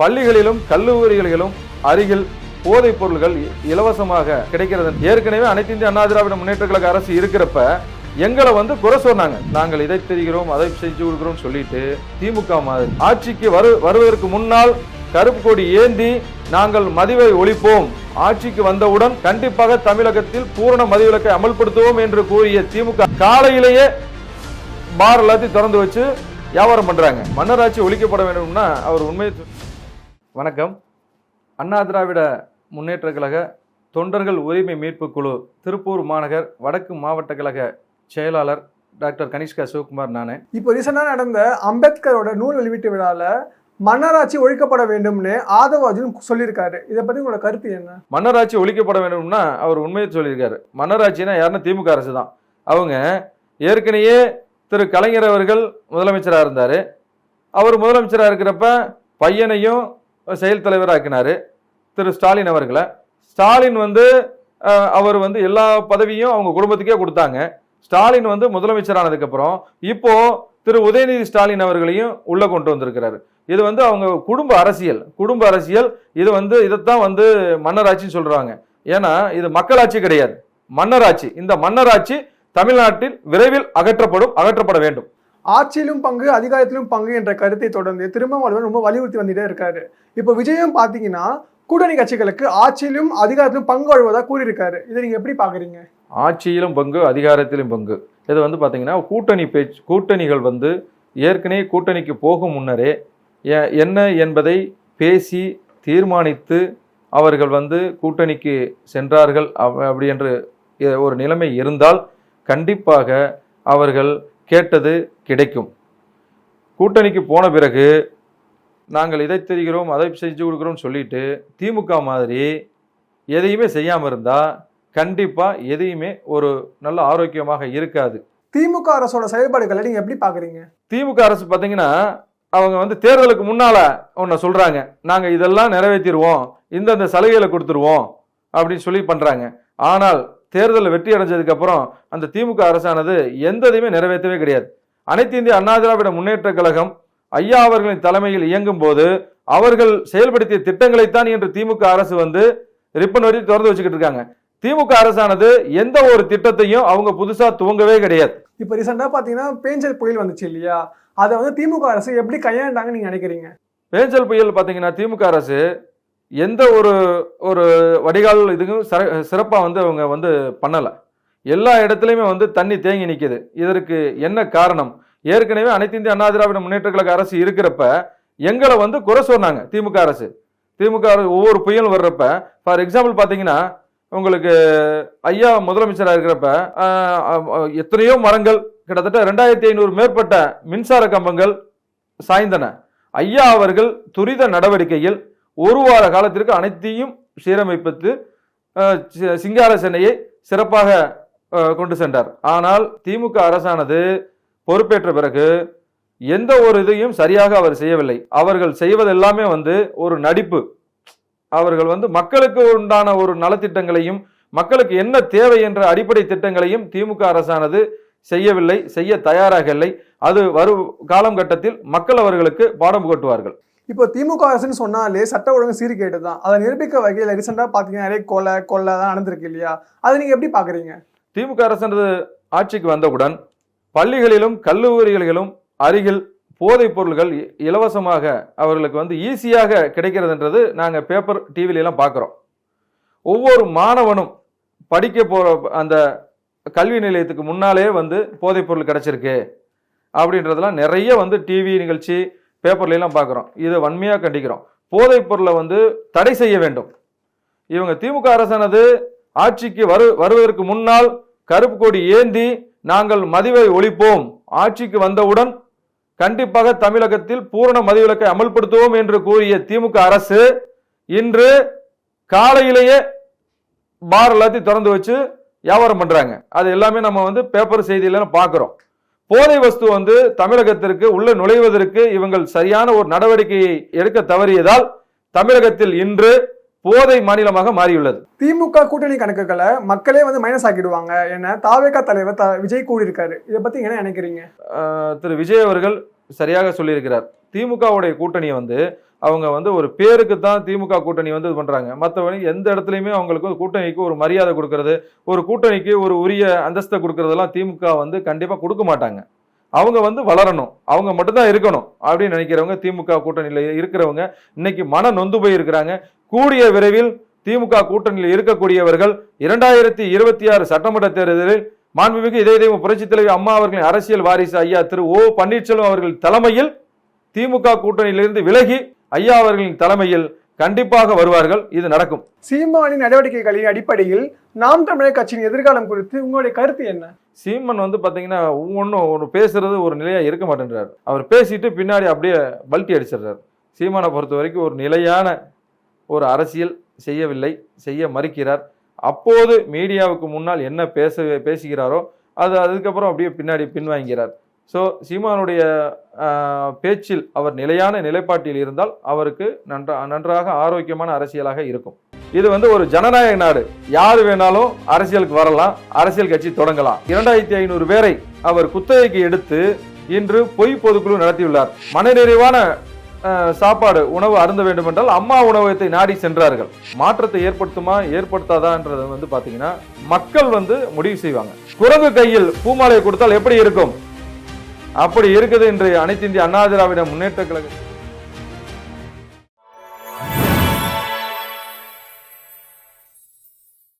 பள்ளிகளிலும் கல்லூரிகளிலும் அருகில் போதைப் பொருள்கள் இ- இலவசமாக கிடைக்கிறது. ஏற்கனவே அனைத்து இந்திய அண்ணா திராவிட முன்னேற்ற கழக அரசு இருக்கிறப்ப எங்களை வந்து குறை சொன்னாங்க. நாங்கள் இதை தெரிகிறோம் அதை செஞ்சு கொடுக்கிறோம் சொல்லிட்டு திமுக மாதிரி ஆட்சிக்கு வரு வருவதற்கு முன்னால் கருப்பு கொடி ஏந்தி நாங்கள் மதிவை ஒழிப்போம். ஆட்சிக்கு வந்தவுடன் கண்டிப்பாக தமிழகத்தில் பூரண மதிவிலக்கை அமல்படுத்துவோம் என்று கூறிய திமுக காலையிலேயே பார் எல்லாத்தையும் திறந்து வச்சு வியாபாரம் பண்றாங்க. மன்னராட்சி ஒழிக்கப்பட வேண்டும்னா அவர் உண்மையை வணக்கம். அண்ணா திராவிட முன்னேற்ற கழக தொண்டர்கள் உரிமை மீட்பு குழு திருப்பூர் மாநகர் வடக்கு மாவட்ட கழக செயலாளர் டாக்டர் கனிஷ்கா சிவகுமார் நானே. இப்போ ரீசெண்டாக நடந்த அம்பேத்கரோட நூல் வெளியீட்டு விழால மன்னராட்சி ஒழிக்கப்பட வேண்டும்னு ஆதவ அர்ஜுன் சொல்லியிருக்காரு. இதை பத்தி உங்களோட கருத்து என்ன? மன்னராட்சி ஒழிக்கப்பட வேண்டும்னா அவர் உண்மையை சொல்லியிருக்காரு. மன்னராட்சினா யாருன்னா திமுக அரசு தான். அவங்க ஏற்கனவே திரு கலைஞர் அவர்கள் முதலமைச்சராக இருந்தார். அவர் முதலமைச்சராக இருக்கிறப்ப பையனையும் செயல் தலைவராக்கினார் திரு ஸ்டாலின் அவர்களை. ஸ்டாலின் வந்து அவர் வந்து எல்லா பதவியும் அவங்க குடும்பத்துக்கே கொடுத்தாங்க. ஸ்டாலின் வந்து முதலமைச்சரானதுக்கப்புறம் இப்போ திரு உதயநிதி ஸ்டாலின் அவர்களையும் உள்ளே கொண்டு வந்திருக்கிறாரு. இது வந்து அவங்க குடும்ப அரசியல் குடும்ப அரசியல். இது வந்து இதைத்தான் வந்து மன்னராட்சின்னு சொல்கிறாங்க ஏன்னா இது மக்களாட்சி கிடையாது. மன்னராட்சி இந்த மன்னராட்சி தமிழ்நாட்டில் விரைவில் அகற்றப்படும் அகற்றப்பட வேண்டும். ஆட்சியிலும் பங்கு அதிகாரத்திலும் பங்கு என்ற கருத்தை தொடர்ந்து திருமாவளவன் ரொம்ப வலியுறுத்தி வந்துட்டே இருக்காரு. இப்போ விஜயம் பார்த்தீங்கன்னா கூட்டணி கட்சிகளுக்கு ஆட்சியிலும் அதிகாரத்திலும் பங்கு வழுவதா கூறியிருக்காரு. இதை நீங்க எப்படி பாக்குறீங்க ஆட்சியிலும் பங்கு அதிகாரத்திலும் பங்கு. இது வந்து பார்த்தீங்கன்னா கூட்டணி பேச்சு கூட்டணிகள் வந்து ஏற்கனவே கூட்டணிக்கு போகும் முன்னரே என்ன என்பதை பேசி தீர்மானித்து அவர்கள் வந்து கூட்டணிக்கு சென்றார்கள் அவ- அப்படி என்று ஒரு நிலைமை இருந்தால் கண்டிப்பாக அவர்கள் கேட்டது கிடைக்கும். கூட்டணிக்கு போன பிறகு நாங்கள் இதை தெரிகிறோம் அதை செஞ்சு கொடுக்குறோம் சொல்லிட்டு திமுக மாதிரி எதையுமே செய்யாமல் இருந்தால் கண்டிப்பாக எதையுமே ஒரு நல்ல ஆரோக்கியமாக இருக்காது. திமுக அரசோட செயல்பாடுகளை நீங்க எப்படி பாக்குறீங்க திமுக அரசு பார்த்தீங்கன்னா அவங்க வந்து தேர்தலுக்கு முன்னால ஒன்று சொல்றாங்க. நாங்கள் இதெல்லாம் நிறைவேற்றிடுவோம் இந்தந்த சலுகைகளை கொடுத்துருவோம் அப்படின்னு சொல்லி பண்றாங்க. ஆனால் தேர்தலில் வெற்றி அடைஞ்சதுக்கு அப்புறம் அந்த திமுக அரசானது எந்த இதையுமே நிறைவேற்றவே கிடையாது. அனைத்து இந்திய அண்ணா திராவிட முன்னேற்ற கழகம் ஐயா அவர்களின் தலைமையில் இயங்கும் போது அவர்கள் செயல்படுத்திய திட்டங்களைத்தான் இன்று திமுக அரசு வந்து ரிப்பன் வரி திறந்து வச்சுக்கிட்டு இருக்காங்க. திமுக அரசானது எந்த ஒரு திட்டத்தையும் அவங்க புதுசா துவங்கவே கிடையாது. இப்போ ரீசெண்டாக பார்த்தீங்கன்னா பேஞ்சல் புயல் வந்துச்சு இல்லையா? அதை வந்து திமுக அரசு எப்படி கையாண்டாங்கன்னு நீங்க நினைக்கிறீங்க? பேஞ்சல் புயல் பார்த்தீங்கன்னா திமுக அரசு எந்த ஒரு ஒரு வடிகால் இதுக்கும் சிறப்பாக வந்து அவங்க வந்து பண்ணலை. எல்லா இடத்துலையுமே வந்து தண்ணி தேங்கி நிற்கிது இதற்கு என்ன காரணம்? ஏற்கனவே அனைத்து இந்திய அண்ணா திராவிட முன்னேற்ற கழக அரசு இருக்கிறப்ப எங்களை வந்து குறை சொன்னாங்க திமுக அரசு. திமுக அரசு ஒவ்வொரு புயலும் வர்றப்ப ஃபார் எக்ஸாம்பிள் பார்த்தீங்கன்னா உங்களுக்கு ஐயா முதலமைச்சராக இருக்கிறப்ப எத்தனையோ மரங்கள் கிட்டத்தட்ட ரெண்டாயிரத்தி ஐநூறு மேற்பட்ட மின்சார கம்பங்கள் சாய்ந்தன. ஐயா அவர்கள் துரித நடவடிக்கையில் ஒரு வார காலத்திற்கு அனைத்தையும் சீரமைப்பித்து சி- சிங்கார சென்னையை சிறப்பாக கொண்டு சென்றார். ஆனால் திமுக அரசானது பொறுப்பேற்ற பிறகு எந்த ஒரு இதையும் சரியாக அவர் செய்யவில்லை. அவர்கள் செய்வதெல்லாமே வந்து ஒரு நடிப்பு. அவர்கள் வந்து மக்களுக்கு உண்டான ஒரு நலத்திட்டங்களையும் மக்களுக்கு என்ன தேவை என்ற அடிப்படை திட்டங்களையும் திமுக அரசானது செய்யவில்லை செய்ய தயாராக இல்லை. அது வரும் காலம் கட்டத்தில் மக்கள் அவர்களுக்கு பாடம் புகட்டுவார்கள். இப்போ திமுக அரசுன்னு சொன்னாலே சட்ட ஒழுங்கு சீர்கேட்டு தான் அதை நிரூபிக்க வகையில் ரீசெண்டாக பார்த்தீங்கன்னா நிறைய கொலை கொள்ளை தான் நடந்திருக்கு இல்லையா? அதை நீங்கள் எப்படி பார்க்குறீங்க திமுக அரசுன்றது ஆட்சிக்கு வந்தவுடன் பள்ளிகளிலும் கல்லூரிகளிலும் அருகில் போதைப் பொருள்கள் இ- இலவசமாக அவர்களுக்கு வந்து ஈஸியாக கிடைக்கிறதுன்றது நாங்கள் பேப்பர் டிவிலெலாம் பார்க்குறோம் ஒவ்வொரு மாணவனும் படிக்க போகிற அந்த கல்வி நிலையத்துக்கு முன்னாலே வந்து போதைப் பொருள் கிடச்சிருக்கு அப்படின்றதெல்லாம் நிறைய வந்து டிவி நிகழ்ச்சி பேப்பர்லாம் பார்க்குறோம். இதை வன்மையாக கண்டிக்கிறோம். போதைப் பொருளை வந்து தடை செய்ய வேண்டும். இவங்க திமுக அரசானது ஆட்சிக்கு வரு வருவதற்கு முன்னால் கருப்பு கொடி ஏந்தி நாங்கள் மதிவை ஒழிப்போம். ஆட்சிக்கு வந்தவுடன் கண்டிப்பாக தமிழகத்தில் பூரண மதிவிலக்கை அமல்படுத்துவோம் என்று கூறிய திமுக அரசு இன்று காலையிலேயே பார் எல்லாத்தையும் திறந்து வச்சு வியாபாரம் பண்றாங்க. அது எல்லாமே நம்ம வந்து பேப்பர் செய்தியில பார்க்குறோம். போதை வஸ்து வந்து தமிழகத்திற்கு உள்ள நுழைவதற்கு இவங்கள் சரியான ஒரு நடவடிக்கையை எடுக்க தவறியதால் தமிழகத்தில் இன்று போதை மாநிலமாக மாறியுள்ளது. திமுக கூட்டணி கணக்குகளை மக்களே வந்து மைனஸ் ஆக்கிடுவாங்க. என தாவேகா தலைவர் விஜய் கூறியிருக்காரு. இதை பத்தி என்ன நினைக்கிறீங்க? திரு விஜய் அவர்கள் சரியாக சொல்லியிருக்கிறார். திமுகவுடைய கூட்டணியை வந்து அவங்க வந்து ஒரு பேருக்கு தான் திமுக கூட்டணி வந்து இது பண்ணுறாங்க மற்றபடி எந்த இடத்துலையுமே அவங்களுக்கு ஒரு கூட்டணிக்கு ஒரு மரியாதை கொடுக்கறது ஒரு கூட்டணிக்கு ஒரு உரிய அந்தஸ்தை கொடுக்கறதெல்லாம் திமுக வந்து கண்டிப்பாக கொடுக்க மாட்டாங்க. அவங்க வந்து வளரணும். அவங்க மட்டும்தான் இருக்கணும் அப்படின்னு நினைக்கிறவங்க திமுக கூட்டணியில் இருக்கிறவங்க இன்னைக்கு மன நொந்து போய் இருக்கிறாங்க கூடிய விரைவில் திமுக கூட்டணியில் இருக்கக்கூடியவர்கள் இரண்டாயிரத்தி இருபத்தி ஆறு சட்டமன்ற தேர்தலில் மாண்புமிகு இதய தெய்வம் புரட்சித் தலைவி அம்மா அவர்களின் அரசியல் வாரிசு ஐயா திரு ஓ பன்னீர்செல்வம் அவர்கள் தலைமையில் திமுக கூட்டணியிலிருந்து விலகி ஐயா அவர்களின் தலைமையில் கண்டிப்பாக வருவார்கள். இது நடக்கும். சீமானின் நடவடிக்கைகளின் அடிப்படையில் நாம் தமிழர் கட்சியின் எதிர்காலம் குறித்து உங்களுடைய கருத்து என்ன? சீமன் வந்து பாத்தீங்கன்னா ஒன்றும் ஒரு பேசுறது ஒரு நிலையா இருக்க மாட்டேன்றார். அவர் பேசிட்டு பின்னாடி அப்படியே பல்ட்டி அடிச்சிடுறாரு. சீமானை பொறுத்த வரைக்கும் ஒரு நிலையான ஒரு அரசியல் செய்யவில்லை செய்ய மறுக்கிறார். அப்போது மீடியாவுக்கு முன்னால் என்ன பேச பேசுகிறாரோ அது அதுக்கப்புறம் அப்படியே பின்னாடி பின்வாங்கிறார் ஸோ சீமானுடைய பேச்சில் அவர் நிலையான நிலைப்பாட்டில் இருந்தால் அவருக்கு நன்றா நன்றாக ஆரோக்கியமான அரசியலாக இருக்கும். இது வந்து ஒரு ஜனநாயக நாடு. யார் வேணாலும் அரசியலுக்கு வரலாம் அரசியல் கட்சி தொடங்கலாம். இரண்டாயிரத்தி ஐநூறு பேரை அவர் குத்தகைக்கு எடுத்து இன்று பொய் பொதுக்குழு நடத்தியுள்ளார். மனநிறைவான சாப்பாடு உணவு அருந்த வேண்டும் என்றால் அம்மா உணவகத்தை நாடி சென்றார்கள். மாற்றத்தை ஏற்படுத்துமா ஏற்படுத்தாதான்றது வந்து பார்த்தீங்கன்னா மக்கள் வந்து முடிவு செய்வாங்க. குரங்கு கையில் பூமாலை கொடுத்தால் எப்படி இருக்கும்? அப்படி இருக்குது இன்று அனைத்து இந்திய அண்ணா திராவிட முன்னேற்ற கழகம்